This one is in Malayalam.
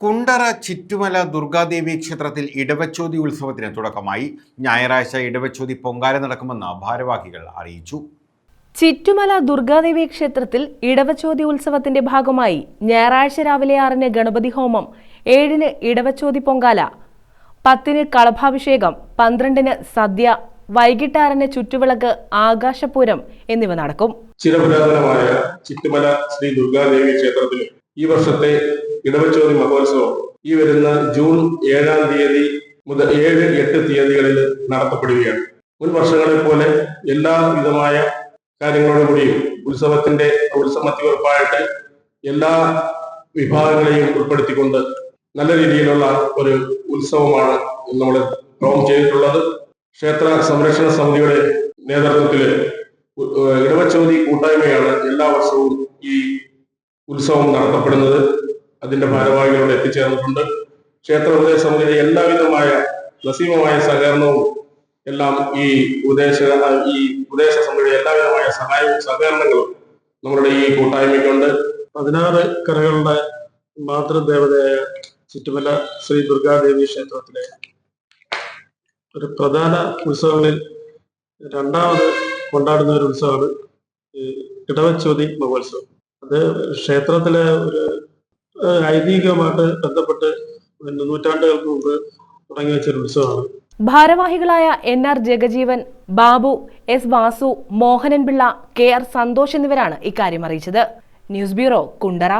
കുണ്ടറ ചിറ്റുമല ദുർഗാദേവി ക്ഷേത്രത്തിൽ ഇടവച്ചോതി ഉത്സവത്തിന് തുടക്കമായി. ഞായറാഴ്ച ഇടവച്ചോതി പൊങ്കാല നടക്കുമെന്ന് ഭാരവാഹികൾ അറിയിച്ചു. ചിറ്റുമല ദുർഗാദേവി ക്ഷേത്രത്തിൽ ഇടവച്ചോതി ഉത്സവത്തിന്റെ ഭാഗമായി ഞായറാഴ്ച രാവിലെ ആറിന് ഗണപതി ഹോമം ഏഴിന് ഇടവച്ചോതി പൊങ്കാല പത്തിന് കളഭാഭിഷേകം പന്ത്രണ്ടിന് സദ്യ വൈകിട്ട് ആറിന് ചുറ്റുവിളക്ക് ആകാശപൂരം എന്നിവ നടക്കും. ചിരപുരാതനമായ ചിറ്റുമല ശ്രീ ദുർഗാദേവി ക്ഷേത്രത്തിൽ ഈ വർഷത്തെ ഇടവച്ചോതി മഹോത്സവം ഈ വരുന്ന ജൂൺ ഏഴാം തീയതി മുതൽ ഏഴ് എട്ട് തീയതികളിൽ നടത്തപ്പെടുകയാണ്. മുൻ വർഷങ്ങളെ പോലെ എല്ലാ വിധമായ കാര്യങ്ങളോടുകൂടിയും ഉത്സവത്തിന്റെ ഉത്സവത്തിനുറപ്പായിട്ട് എല്ലാ വിഭാഗങ്ങളെയും ഉൾപ്പെടുത്തിക്കൊണ്ട് നല്ല രീതിയിലുള്ള ഒരു ഉത്സവമാണ് നമ്മൾ പ്രോം ചെയ്തിട്ടുള്ളത്. ക്ഷേത്ര സംരക്ഷണ സമിതിയുടെ നേതൃത്വത്തിൽ ഇടവച്ചോതി കൂട്ടായ്മയാണ് എല്ലാ വർഷവും ഈ ഉത്സവം നടത്തപ്പെടുന്നത്. അതിന്റെ ഭാരവാഹികളോട് എത്തിച്ചേർന്നിട്ടുണ്ട്. ക്ഷേത്ര ഉപദേശ സമിതിയുടെ എല്ലാവിധമായ നസീമമായ സഹകരണവും എല്ലാം ഈ ഉപദേശ ഈ ഉപദേശ സമിതിയുടെ എല്ലാവിധമായ സഹായവും സഹകരണങ്ങളും നമ്മുടെ ഈ കൂട്ടായ്മയ്ക്കുണ്ട്. പതിനാറ് കരകളുടെ മാതൃദേവതയായ ചുറ്റുമല ശ്രീ ദുർഗാദേവി ക്ഷേത്രത്തിലെ ഒരു പ്രധാന ഉത്സവങ്ങളിൽ രണ്ടാമത് കൊണ്ടാടുന്ന ഒരു ഉത്സവമാണ് ഇടവച്ചോതി മഹോത്സവം. അത് ക്ഷേത്രത്തിലെ ഒരു ഐതിഹ്യവുമായിട്ട് ബന്ധപ്പെട്ട് നൂറ്റാണ്ടുകൾക്ക് മുമ്പ് തുടങ്ങി വെച്ചൊരു ഉത്സവമാണ്. ഭാരവാഹികളായ N R Jagajeevan Babu S Vasu Mohanan Pillai K R Santhosh എന്നിവരാണ് ഇക്കാര്യം അറിയിച്ചത്. News bureau Kundara.